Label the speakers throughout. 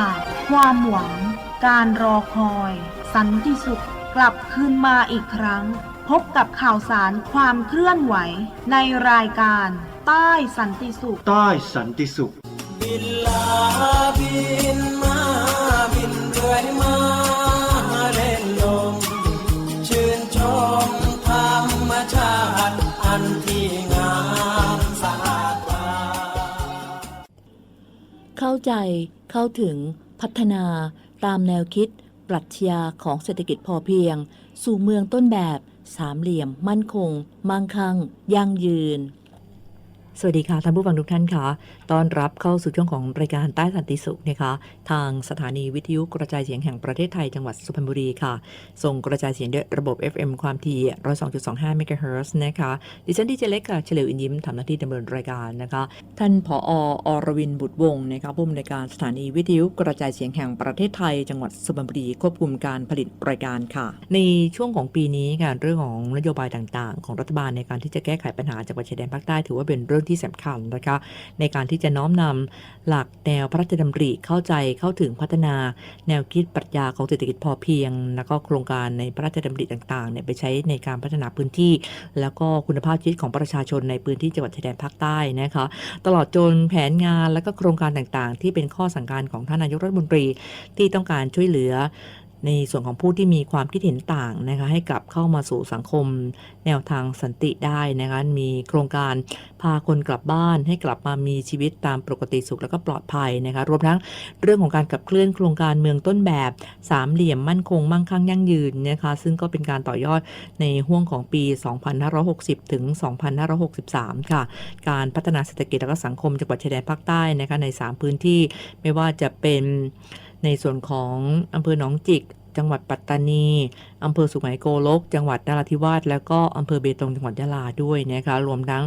Speaker 1: าส ความหวัง การรอคอย สันติสุข กลับคืนมาอีกครั้ง พบกับข่าวสารความเคลื่อนไหว ในรายการ ใต้สันติสุข
Speaker 2: ใต้สันติสุข
Speaker 3: บินลาบินมาบินเรื่อยมาเล่นลมชื่นชม
Speaker 4: เข้าใจเข้าถึงพัฒนาตามแนวคิด ปรัชญาของเศรษฐกิจพอเพียง สู่เมืองต้นแบบ สามเหลี่ยม มั่นคง มั่งคั่ง ยั่งยืน สวัสดีค่ะท่านผู้ฟังทุกท่านค่ะ ต้อนรับเข้าสู่ช่วงของรายการใต้สันติสุขนะคะ ทางสถานีวิทยุกระจายเสียงแห่งประเทศไทยจังหวัดสุพรรณบุรีค่ะ ส่งกระจายเสียงด้วยระบบ FM ความถี่102.25เมกะเฮิรตซ์นะคะ ดิฉันดีเจเล็กค่ะ เฉลียวอินยิ้มทำหน้าที่ดำเนินรายการนะคะ ท่านผออรวินบุตรวงศ์นะคะผู้อำนวยการสถานีวิทยุกระจายเสียงแห่งประเทศไทย จังหวัดสุพรรณบุรีควบคุมการผลิตรายการค่ะ ในช่วงของปีนี้ค่ะเรื่องของนโยบายต่างๆ ของรัฐบาลในการที่จะแก้ไขปัญหาจังหวัดชายแดนภาคใต้ถือว่าเป็นเรื่องที่สำคัญนะคะ ในการที่จะน้อมนำหลักแนวพระราชดำริเข้าใจเข้าถึงพัฒนาแนวคิดปรัชญาของเศรษฐกิจพอเพียง แล้วก็โครงการในพระราชดำริต่างๆเนี่ยไปใช้ในการพัฒนาพื้นที่ แล้วก็คุณภาพชีวิตของประชาชนในพื้นที่จังหวัดชายแดนภาคใต้นะคะ ตลอดจนแผนงานและก็โครงการต่างๆ ที่เป็นข้อสั่งการของท่านนายกรัฐมนตรีที่ต้องการช่วยเหลือ ในส่วนของผู้ที่มีความคิดเห็นต่างนะคะให้กลับเข้ามาสู่สังคม แนวทางสันติได้นะคะมีโครงการพาคนกลับบ้านให้กลับมามีชีวิตตามปกติสุขแล้วก็ปลอดภัยนะคะรวมทั้งเรื่องของการขับเคลื่อนโครงการเมืองต้นแบบสามเหลี่ยมมั่นคงมั่งคั่งยั่งยืนนะคะซึ่งก็เป็นการต่อยอดในห่วงของปี 2560 ถึง 2563 ค่ะ การพัฒนาเศรษฐกิจและก็สังคมจังหวัดชายแดนภาคใต้นะคะใน 3 พื้นที่ไม่ว่าจะเป็น ในส่วนของอำเภอหนองจิก จังหวัดปัตตานี อำเภอสุไหงโกลก จังหวัดนราธิวาสแล้วก็อำเภอเบตงจังหวัดยะลาด้วยนะคะรวมทั้ง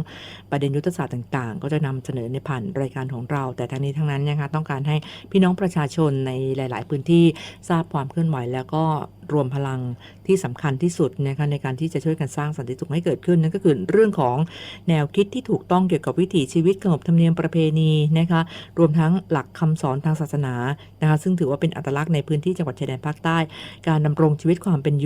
Speaker 4: ประเด็นยุทธศาสตร์ต่าง ๆ ก็จะนำเสนอในผ่านรายการของเรา แต่ทั้งนี้ทั้งนั้นนะคะต้องการให้พี่น้องประชาชนในหลาย ๆ พื้นที่ทราบความเคลื่อนไหวแล้วก็รวมพลังที่สำคัญที่สุดนะคะในการที่จะช่วยกันสร้างสันติสุขให้เกิดขึ้นนั่นก็คือเรื่องของแนวคิดที่ถูกต้องเกี่ยวกับวิถีชีวิตขนบธรรมเนียมประเพณีนะคะรวมทั้งหลักคำสอนทางศาสนานะคะซึ่งถือว่าเป็นอัตลักษณ์ในพื้นที่จังหวัดชายแดนภาคใต้ การดำรงชีวิตความเป็นอยู่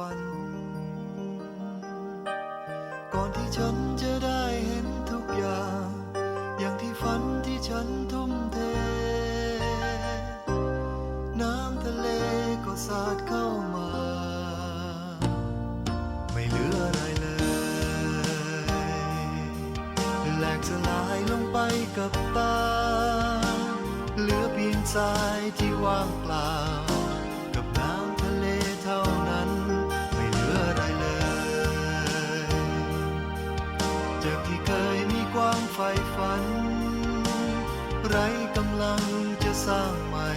Speaker 5: ฝัน ก่อนที่ฉันจะได้เห็นทุกอย่าง อย่างที่ฝันที่ฉันทุ่มเท น้ำทะเลก็สาดเข้ามา ไม่เหลืออะไรเลยแหลกสลายลงไปกับตา เหลือเพียงทรายที่ว่างเปล่า สร้างใหม่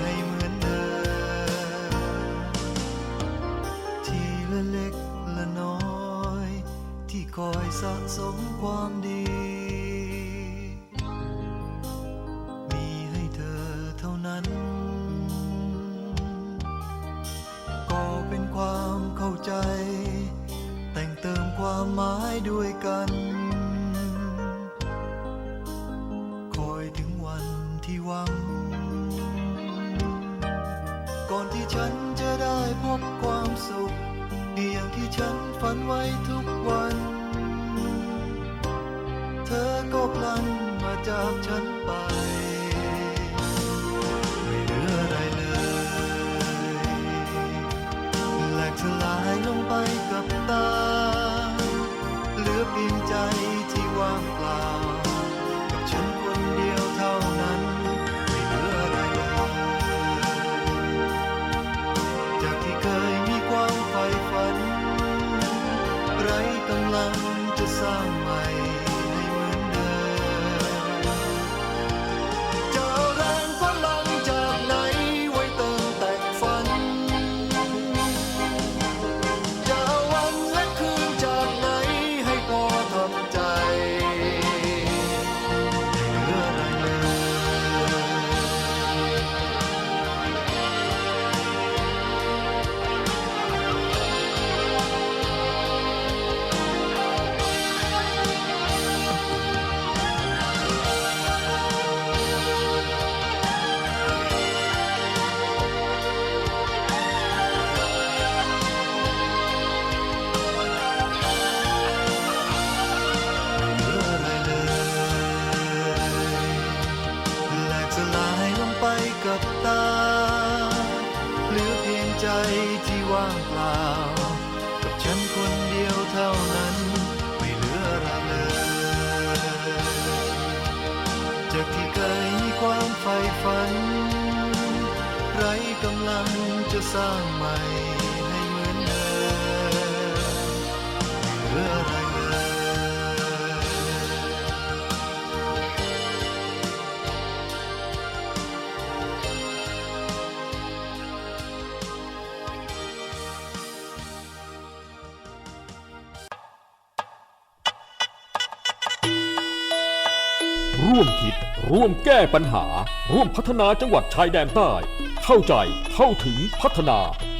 Speaker 5: ให้เหมือนเดิมทีละเล็กละน้อย ที่คอยสะสมความดี
Speaker 6: จะสร้างใหม่ให้เหมือนเดิมเหลืออะไรเลย
Speaker 7: ร่วมคิด ร่วมแก้ปัญหา ร่วมพัฒนาจังหวัดชายแดนใต้ เข้าใจ เข้าถึงพัฒนา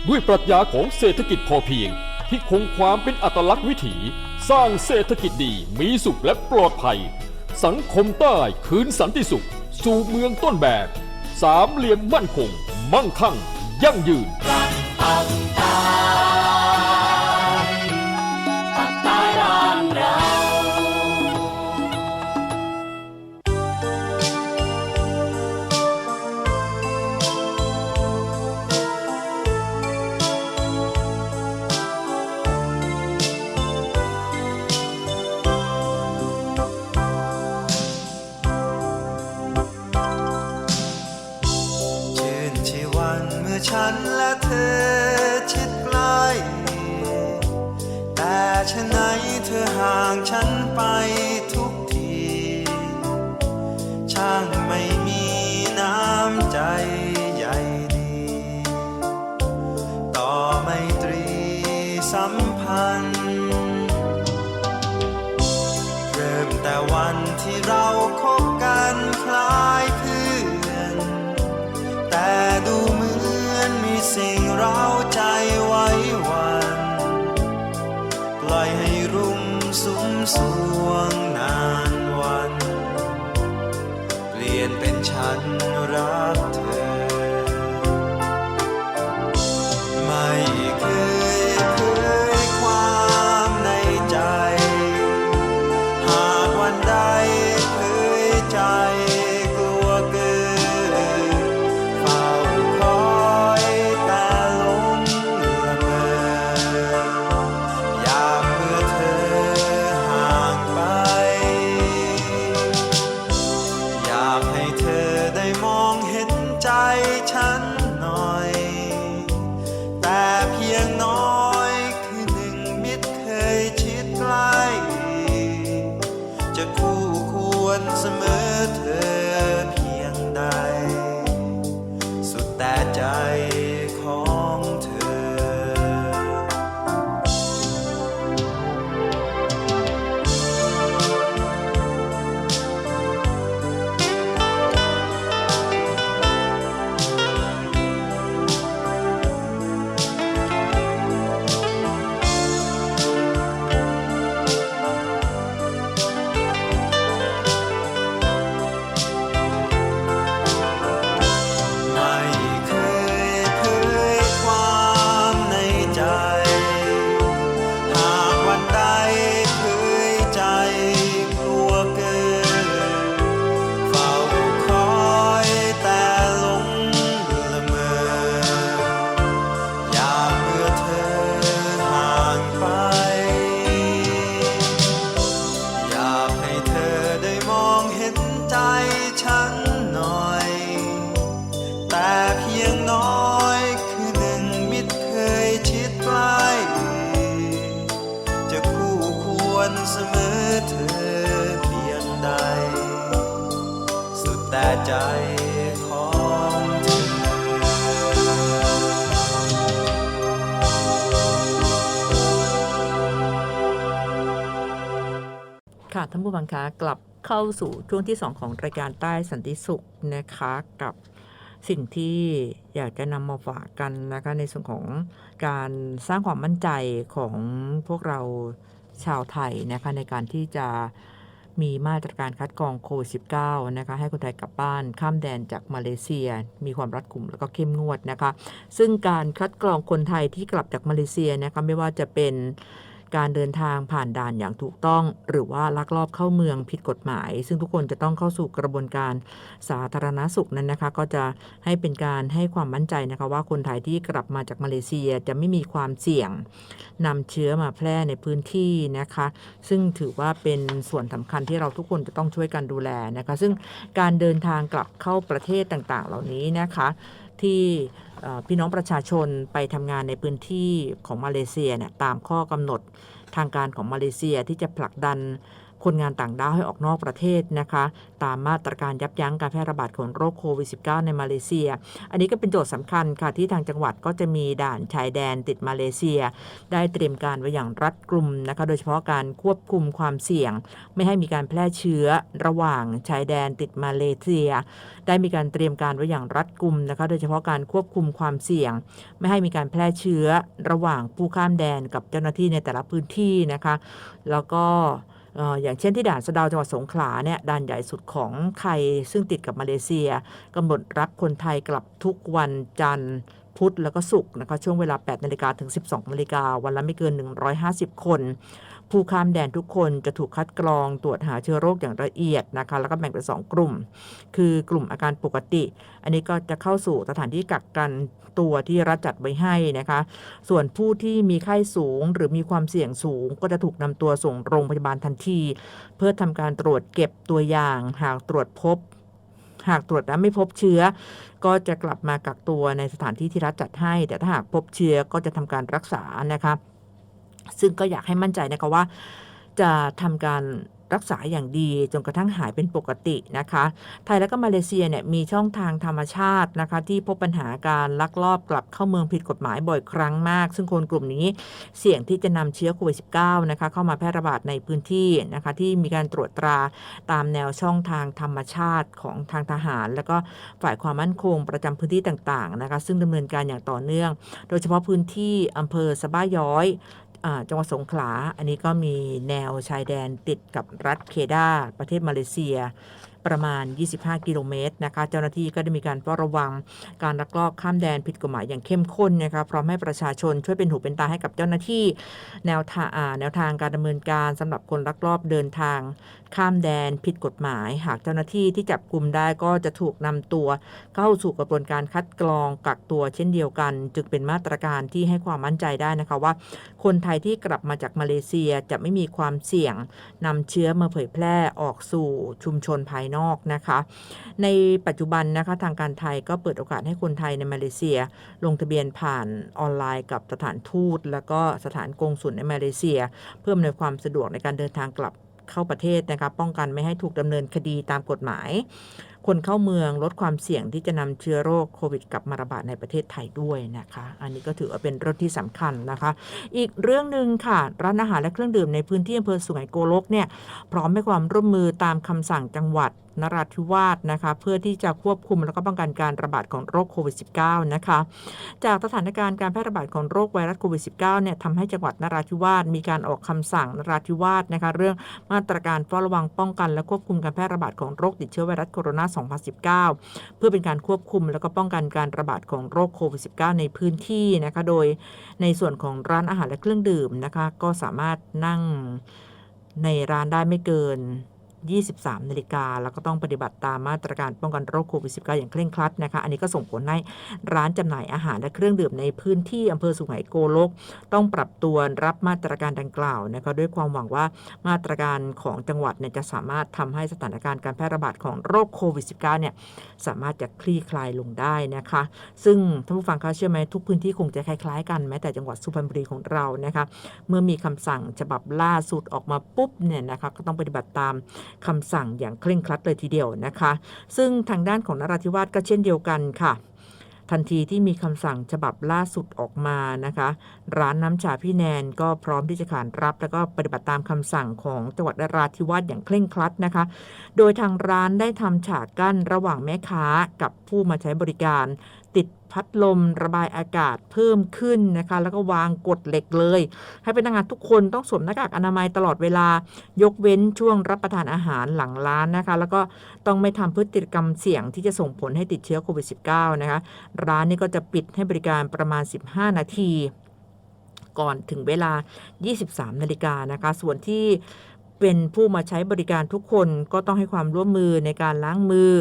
Speaker 7: ด้วยปรัชญาของเศรษฐกิจพอเพียง ที่คงความเป็นอัตลักษณ์วิถี สร้างเศรษฐกิจดีมีสุขและปลอดภัย สังคมใต้คืนสันติสุข สู่เมืองต้นแบบ สามเหลี่ยมมั่นคง มั่งคั่ง ยั่งยืน
Speaker 6: ชื่ ไหนเธอห่างฉันไปทุกที ช่างไม่มีน้ำใจใหญ่ดี ต่อไมตรีซ้ำ สวงนานวัน เปลี่ยนเป็นฉันรัก ค่ะ
Speaker 4: ท่านผู้บังคับกลับเข้าสู่ช่วงที่ 2 ของรายการใต้สันติสุขนะคะกับสิ่งที่อยากจะนำมาฝากกันนะคะในส่วนของการสร้างความมั่นใจของพวกเราชาวไทยนะคะในการที่จะ มีมาตรการคัดกรองโควิด -19 นะคะ ให้คนไทยกลับบ้านข้ามแดนจากมาเลเซีย มีความรัดกุมแล้วก็เข้มงวดนะคะ ซึ่งการคัดกรองคนไทยที่กลับจากมาเลเซียนะคะไม่ว่าจะเป็น การเดินทางผ่านด่านอย่างถูกต้อง หรือว่าลักลอบเข้าเมืองผิดกฎหมาย ซึ่งทุกคนจะต้องเข้าสู่กระบวนการสาธารณสุขนั้นนะคะ ก็จะให้เป็นการให้ความมั่นใจนะคะ ว่าคนไทยที่กลับมาจากมาเลเซียจะไม่มีความเสี่ยงนำเชื้อมาแพร่ในพื้นที่นะคะ ซึ่งถือว่าเป็นส่วนสำคัญที่เราทุกคนจะต้องช่วยกันดูแลนะคะ ซึ่งการเดินทางกลับเข้าประเทศต่างๆ เหล่านี้นะคะที่ พี่น้องประชาชนไปทำงานในพื้นที่ของมาเลเซียเนี่ยตามข้อกำหนดทางการของมาเลเซียที่จะผลักดัน คนงานต่างด้าวให้ออกนอกประเทศนะคะ ตามมาตรการยับยั้งการแพร่ระบาดของโรคโควิด -19 ในมาเลเซีย อันนี้ก็เป็นโจทย์สำคัญค่ะที่ทางจังหวัดก็จะมีด่านชายแดนติดมาเลเซีย ได้เตรียมการไว้อย่างรัดกุมนะคะ โดยเฉพาะการควบคุมความเสี่ยง ไม่ให้มีการแพร่เชื้อระหว่างชายแดนติดมาเลเซีย ได้มีการเตรียมการไว้อย่างรัดกุมนะคะ โดยเฉพาะการควบคุมความเสี่ยง ไม่ให้มีการแพร่เชื้อระหว่างผู้ข้ามแดนกับเจ้าหน้าที่ในแต่ละพื้นที่นะคะ แล้วก็ อย่างเช่นที่ด่านสะดาวจังหวัดสงขลาเนี่ยด่านใหญ่สุดของไทยซึ่งติดกับมาเลเซียกำหนดรับคนไทยกลับทุกวันจันทร์ พุธแล้วก็ศุกร์นะคะช่วงเวลา 8นาฬิกาถึง 12นาฬิกาวันละไม่เกิน 150 คน ผู้ข้ามแดนทุกคนจะถูกคัดกรองตรวจหาเชื้อโรคอย่างละเอียดนะคะแล้วก็แบ่งเป็นสองกลุ่ม คือกลุ่มอาการปกติ อันนี้ก็จะเข้าสู่สถานที่กักกันตัวที่รัฐจัดไว้ให้นะคะ ส่วนผู้ที่มีไข้สูงหรือมีความเสี่ยงสูง ก็จะถูกนำตัวส่งโรงพยาบาลทันที เพื่อทำการตรวจเก็บตัวอย่าง หากตรวจพบ หากตรวจแล้วไม่พบเชื้อ ก็จะกลับมากักตัวในสถานที่ที่รัฐจัดให้ แต่ถ้าหากพบเชื้อก็จะทำการรักษานะคะ ซึ่งก็อยากให้มั่นใจนะคะว่า จะทำการรักษาอย่างดีจนกระทั่งหายเป็นปกตินะคะ ไทยและก็มาเลเซียเนี่ยมีช่องทางธรรมชาตินะคะ ที่พบปัญหาการลักลอบกลับเข้าเมืองผิดกฎหมายบ่อยครั้งมาก ซึ่งคนกลุ่มนี้เสี่ยงที่จะนำเชื้อโควิด -19 นะคะเข้ามาแพร่ระบาดในพื้นที่นะคะ ที่มีการตรวจตราตามแนวช่องทางธรรมชาติของทางทหาร แล้วก็ฝ่ายความมั่นคงประจำพื้นที่ต่างๆนะคะ ซึ่งดำเนินการอย่างต่อเนื่อง โดยเฉพาะพื้นที่อำเภอสะบ้าย้อย จังหวัดสงขลา อันนี้ก็มีแนวชายแดนติดกับรัฐเคดาประเทศมาเลเซีย ประมาณ 25 กิโลเมตรนะคะ เจ้าหน้าที่ก็ได้มีการเฝ้าระวังการลักลอบข้ามแดนผิดกฎหมายอย่างเข้มข้นนะคะพร้อมให้ประชาชนช่วยเป็นหูเป็นตาให้กับเจ้าหน้าที่แนวทางแนวทางการดำเนินการสำหรับคนลักลอบเดินทาง ข้ามแดนผิดกฎหมาย หากเจ้าหน้าที่ที่จับกลุ่มได้ก็จะถูกนำตัว เข้าสู่กระบวนการคัดกรองกักตัวเช่นเดียวกัน จึงเป็นมาตรการที่ให้ความมั่นใจได้นะคะว่า คนไทยที่กลับมาจากมาเลเซียจะไม่มีความเสี่ยงนำเชื้อมาเผยแพร่ออกสู่ชุมชนภายนอกนะคะ ในปัจจุบันนะคะทางการไทยก็เปิดโอกาสให้คนไทยในมาเลเซีย ลงทะเบียนผ่านออนไลน์กับสถานทูต แล้วก็สถานกงสุลในมาเลเซีย เพื่ออำนวยความสะดวกในการเดินทางกลับเข้าประเทศนะคะป้องกันไม่ให้ถูกดำเนินคดีตามกฎหมาย คนเข้าเมืองลดความเสี่ยงที่จะนำเชื้อโรคโควิดกลับมาระบาดในประเทศไทยด้วยนะคะ อันนี้ก็ถือว่าเป็นเรื่องที่สำคัญนะคะ อีกเรื่องหนึ่งค่ะ ร้านอาหารและเครื่องดื่มในพื้นที่อำเภอสุไหงโกลกเนี่ยพร้อมให้ความร่วมมือตามคำสั่งจังหวัด นราธิวาสนะคะ เพื่อที่จะควบคุมและก็ป้องกันการระบาดของโรคโควิด -19 นะคะ จากสถานการณ์การแพร่ระบาดของโรคไวรัสโควิด -19 เนี่ยทำให้จังหวัดนราธิวาสมีการออกคำสั่งนราธิวาสนะคะ เรื่องมาตรการเฝ้าระวังป้องกันและควบคุมการแพร่ระบาดของโรคติดเชื้อไวรัสโคโรนา 2019 เพื่อเป็นการควบคุมและก็ป้องกันการระบาดของโรคโควิด -19 ในพื้นที่นะคะ โดยในส่วนของร้านอาหารและเครื่องดื่มนะคะ ก็สามารถนั่งในร้านได้ไม่เกิน 23 นาฬิกาแล้วก็ต้องปฏิบัติตามมาตรการป้องกันโรคโควิด -19 อย่างเคร่งครัดนะคะ อันนี้ก็ส่งผลให้ร้านจำหน่ายอาหารและเครื่องดื่มในพื้นที่อำเภอสุไหงโกลก ต้องปรับตัวรับมาตรการดังกล่าวนะคะด้วยความหวังว่ามาตรการของจังหวัดเนี่ยจะสามารถทำให้สถานการณ์การแพร่ระบาดของโรคโควิด -19 เนี่ยสามารถจะคลี่คลายลงได้นะคะ ซึ่งท่านผู้ฟังคะเชื่อไหมทุกพื้นที่คงจะคล้ายๆกันแม้แต่จังหวัดสุพรรณบุรีของเรานะคะเมื่อมีคำสั่งฉบับล่าสุดออกมาปุ๊บเนี่ยนะคะก็ต้องปฏิบัติตามคำสั่งอย่างเคร่งครัดเลยทีเดียวนะคะ ซึ่งทางด้านของนราธิวาสก็เช่นเดียวกันค่ะทันทีที่มีคำสั่งฉบับล่าสุดออกมานะคะ ร้านน้ำชาพี่แนนก็พร้อมที่จะขานรับ แล้วก็ปฏิบัติตามคำสั่งของจังหวัดนราธิวาสอย่างเคร่งครัดนะคะ โดยทางร้านได้ทำฉากกั้นระหว่างแม่ค้ากับผู้มาใช้บริการติด พัดลมระบายอากาศเพิ่มขึ้นนะคะ แล้วก็วางกฎเหล็กเลย ให้พนักงานทุกคนต้องสวมหน้ากากอนามัยตลอดเวลายกเว้นช่วงรับประทานอาหารหลังร้านนะคะ แล้วก็ต้องไม่ทำพฤติกรรมเสี่ยงที่จะส่งผลให้ติดเชื้อโควิด -19 นะคะ ร้านนี้ก็จะปิดให้บริการประมาณ 15 นาที ก่อนถึงเวลา 23 นาฬิกานะคะ ส่วนที่ เป็นผู้มาใช้บริการทุกคนก็ต้องให้ความร่วมมือในการล้างมือ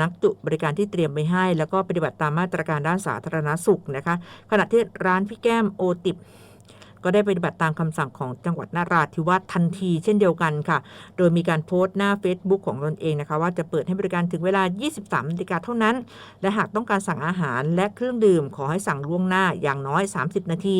Speaker 4: นักจุบริการที่เตรียมไปให้ แล้วก็ปฏิบัติตามมาตรการด้านสาธารณสุขนะคะ ขณะที่ร้านพี่แก้มโอติบ ก็ได้ปฏิบัติตามคำสั่งของจังหวัดนราธิวาสทันที เช่นเดียวกันค่ะ โดยมีการโพสต์หน้า Facebook ของตนเองนะคะ ว่าจะเปิดให้บริการถึงเวลา 23นาฬิกาเท่านั้น และหากต้องการสั่งอาหารและเครื่องดื่มขอให้สั่งล่วงหน้าอย่างน้อย 30 นาที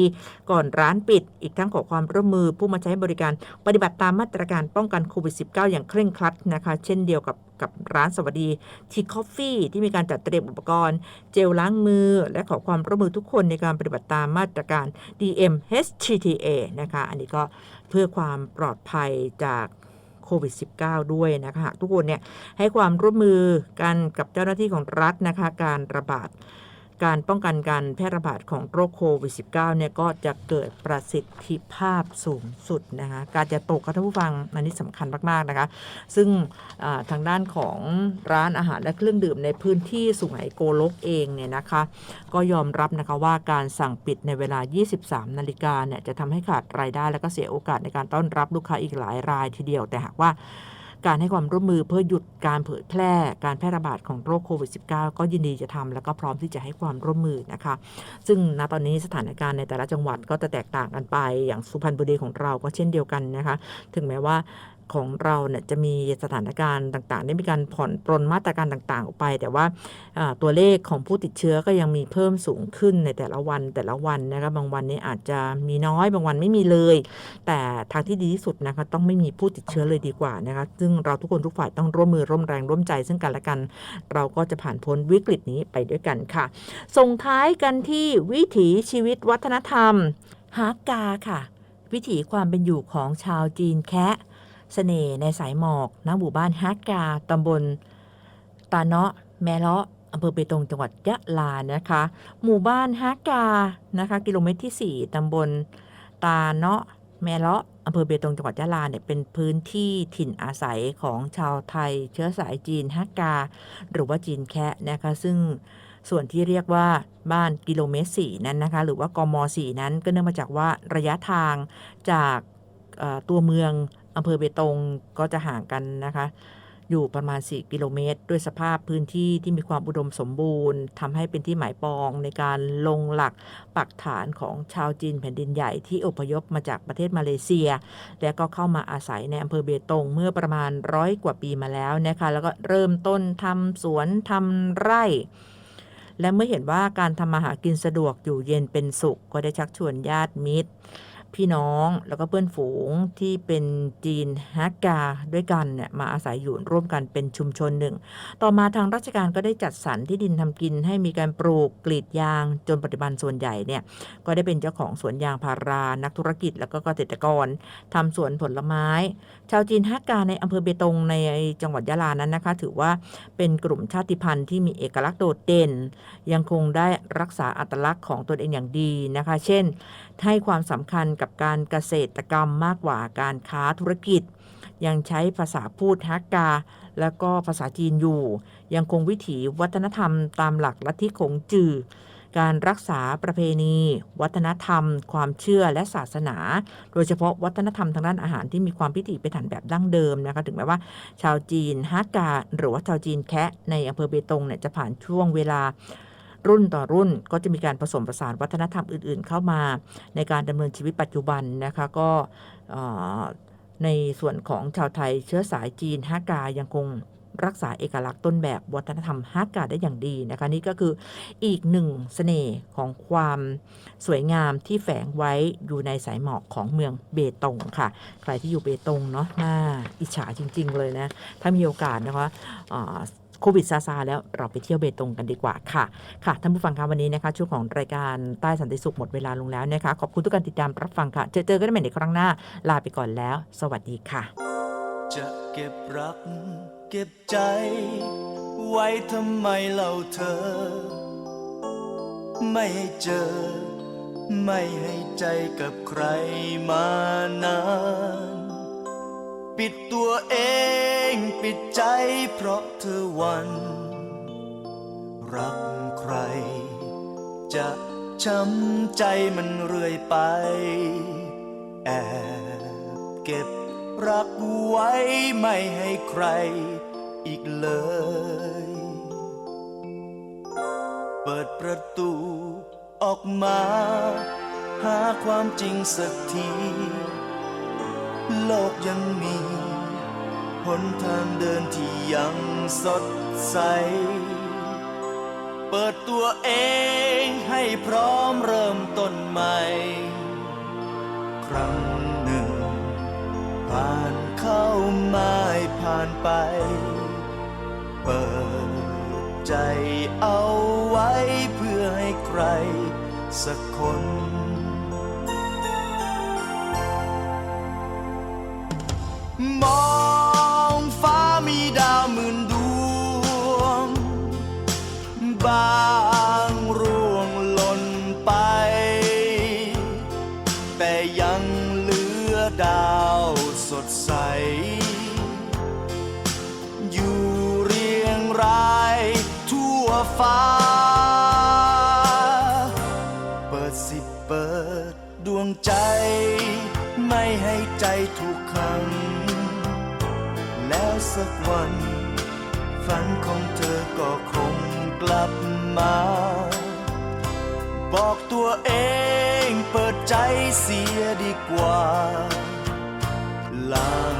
Speaker 4: ก่อนร้านปิด อีกทั้งขอความร่วมมือผู้มาใช้บริการปฏิบัติตามมาตรการป้องกันโควิด -19 อย่างเคร่งครัดนะคะ เช่นเดียวกับ กับร้านสวัสดีทีคอฟฟี่ที่มีการจัดเตรียมอุปกรณ์ เจลล้างมือ และขอความร่วมมือทุกคนในการปฏิบัติตามมาตรการ DMHTTA นะคะ อันนี้ก็เพื่อความปลอดภัยจากโควิด -19 ด้วยนะคะหากทุกคนเนี่ยให้ความร่วมมือกันกับเจ้าหน้าที่ของรัฐนะคะการระบาด การป้องกันการแพร่ระบาดของโรคโควิด -19 เนี่ยก็จะเกิดประสิทธิภาพสูงสุดนะคะการจะตกค่ะท่านผู้ฟังอันนี้สำคัญมาก ๆ นะคะ ซึ่งทางด้านของร้านอาหารและเครื่องดื่มในพื้นที่สุไหงโกลกเองเนี่ยนะคะก็ยอมรับนะคะว่าการสั่งปิดในเวลา 23 นาฬิกาเนี่ยจะทำให้ขาดรายได้ และก็เสียโอกาสในการต้อนรับลูกค้าอีกหลายรายทีเดียวแต่หากว่า การให้ความร่วมมือเพื่อหยุดการเผยแพร่การแพร่ระบาดของโรคโควิด -19 ก็ยินดีจะทำแล้วก็พร้อมที่จะให้ความร่วมมือนะคะ ซึ่งณตอนนี้สถานการณ์ในแต่ละจังหวัดก็จะแตกต่างกันไป อย่างสุพรรณบุรีของเราก็เช่นเดียวกันนะคะ ถึงแม้ว่า ของเราเนี่ยจะมีสถานการณ์ต่างๆ ได้มีการผ่อนปรนมาตรการต่างๆ ออกไป แต่ว่าตัวเลขของผู้ติดเชื้อก็ยังมีเพิ่มสูงขึ้นในแต่ละวันแต่ละวันนะคะบางวันนี้อาจจะมีน้อยบางวันไม่มีเลย แต่ทางที่ดีที่สุดนะคะต้องไม่มีผู้ติดเชื้อเลยดีกว่านะคะซึ่งเราทุกคนทุกฝ่ายต้องร่วมมือร่วมแรงร่วมใจ ซึ่งกันและกัน เราก็จะผ่านพ้นวิกฤตนี้ไปด้วยกันค่ะ ส่งท้ายกันที่วิถีชีวิตวัฒนธรรมฮากาค่ะ วิถีความเป็นอยู่ของชาวจีนแคะ เสน่ห์ในสายหมอกณหมู่บ้านฮากาตำบลตาเนาะแมเลาะอำเภอเบตงจังหวัดยะลานะคะ หมู่บ้านฮากานะคะ กิโลเมตรที่ 4ตำบล ตาเนาะแมเลาะอำเภอเบตงจังหวัดยะลาเนี่ยเป็นพื้นที่ถิ่นอาศัยของชาวไทย เชื้อสายจีนฮากา หรือว่าจีนแคะนะคะ ซึ่งส่วนที่เรียกว่าบ้านกิโลเมตร4นั้นนะคะ หรือว่ากม4นั้นก็เนื่องมาจากว่าระยะทางจากตัวเมือง อำเภอเบตงก็จะห่างกันนะคะ อยู่ประมาณ 4 กิโลเมตร ด้วยสภาพพื้นที่ที่มีความอุดมสมบูรณ์ทำให้เป็นที่หมายปองในการลงหลักปักฐานของชาวจีนแผ่นดินใหญ่ที่อพยพมาจากประเทศมาเลเซีย และก็เข้ามาอาศัยในอำเภอเบตงเมื่อประมาณร้อยกว่าปีมาแล้วนะคะแล้วก็เริ่มต้นทำสวนทำไร่และเมื่อเห็นว่าการทำมาหากินสะดวกอยู่เย็นเป็นสุข ก็ได้ชักชวนญาติมิตร พี่น้องแล้วก็เพื่อนฝูงที่เป็นจีนฮักกาด้วยกันเนี่ยมาอาศัยอยู่ร่วมกันเป็นชุมชนหนึ่ง ต่อมาทางราชการก็ได้จัดสรรที่ดินทำกินให้มีการปลูกกรีดยาง จนปัจจุบันส่วนใหญ่เนี่ยก็ได้เป็นเจ้าของสวนยางพารา นักธุรกิจแล้วก็เกษตรกรทำสวนผลไม้ ชาวจีนฮักกาในอำเภอเบตงในจังหวัดยะลานั้นนะคะ ถือว่าเป็นกลุ่มชาติพันธุ์ที่มีเอกลักษณ์โดดเด่น ยังคงได้รักษาอัตลักษณ์ของตนเองอย่างดีนะคะ เช่น ให้ความสำคัญกับการเกษตรกรรมมากกว่าการค้าธุรกิจ ยังใช้ภาษาพูดฮักกา แล้วก็ภาษาจีนอยู่ ยังคงวิถีวัฒนธรรมตามหลักลัทธิขงจือการรักษาประเพณี วัฒนธรรม ความเชื่อและศาสนา โดยเฉพาะวัฒนธรรมทางด้านอาหารที่มีความพิถีพิถันแบบดั้งเดิมนะคะถึงแม้ว่า ชาวจีนฮากาหรือว่าชาวจีนแคะในอำเภอเบตงเนี่ยจะผ่านช่วงเวลา รุ่นต่อรุ่นก็จะมีการผสมผสานวัฒนธรรมอื่น ๆ เข้ามาในการดำเนินชีวิตปัจจุบันนะคะก็ในส่วนของชาวไทยเชื้อสายจีนฮากายังคงรักษาเอกลักษณ์ต้นแบบวัฒนธรรมฮากาได้อย่างดีนะคะนี่ก็คืออีกหนึ่งเสน่ห์ของความสวยงามที่แฝงไว้อยู่ในสายหมอกของเมืองเบตงค่ะ ใครที่อยู่เบตงเนาะน่าอิจฉาจริง ๆ เลยนะ ถ้ามีโอกาสนะคะ โควิดซาซาแล้วเราไปเที่ยวเบตงกันดีกว่าค่ะ ค่ะท่านผู้ฟังคะวันนี้นะคะช่วงของรายการใต้สันติสุขหมดเวลาลงแล้วนะคะขอบคุณทุกการติดตามรับฟังค่ะ เจอเจอกันใหม่ในครั้งหน้า ลาไปก่อนแล้ว สวัสดีค่ะ
Speaker 8: จะเก็บรัก เก็บใจ ไว้ทำไมเล่าเธอ ไม่เจอ ไม่ให้ใจกับใครมานาน ปิดตัวเองปิดใจเพราะเธอวัน รักใคร จะช้ำใจมันเรื่อยไป แอบเก็บรักไว้ไม่ให้ใครอีกเลย เปิดประตูออกมา หาความจริงสักที โลกยังมีหนทางเดินที่ยังสดใส เปิดตัวเองให้พร้อมเริ่มต้นใหม่ ครั้งหนึ่ง ผ่านเข้ามาผ่านไป เปิดใจเอาไว้เพื่อให้ใครสักคน มองฟ้ามีดาวหมื่นดวง บางร่วงหล่นไป แต่ยังเหลือดาวสดใส อยู่เรียงรายทั่วฟ้า เปิดสิเปิดดวงใจ ไม่ให้ใจถูก สักวัน ฝันของเธอก็คงกลับมา บอกตัวเองเปิดใจเสียดีกว่าล้าง